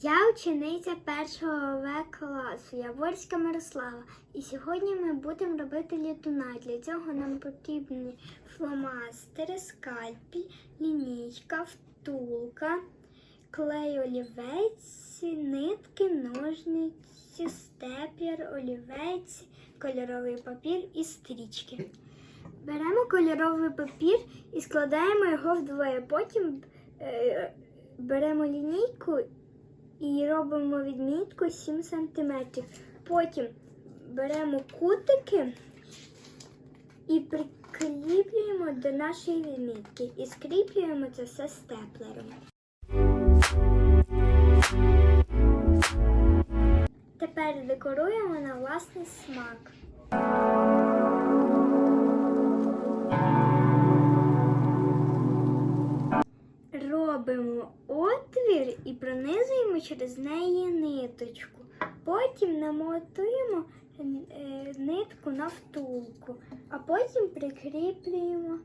Я учениця першого В класу Яворська Мирослава. І сьогодні ми будемо робити літуна. Для цього нам потрібні фломастери, скальпі, лінійка, втулка, клей олівець, нитки, ножниці, степлер, олівець, кольоровий папір і стрічки. Беремо кольоровий папір і складаємо його вдвоє. Потім е, беремо лінійку і робимо відмітку 7 см. Потім беремо кутики і прикріплюємо до нашої відмітки. І скріплюємо це все степлером. Тепер декоруємо на власний смак. Робимо отвір і пронизуємо через неї ниточку. Потім намотуємо е, нитку на втулку, а потім прикріплюємо.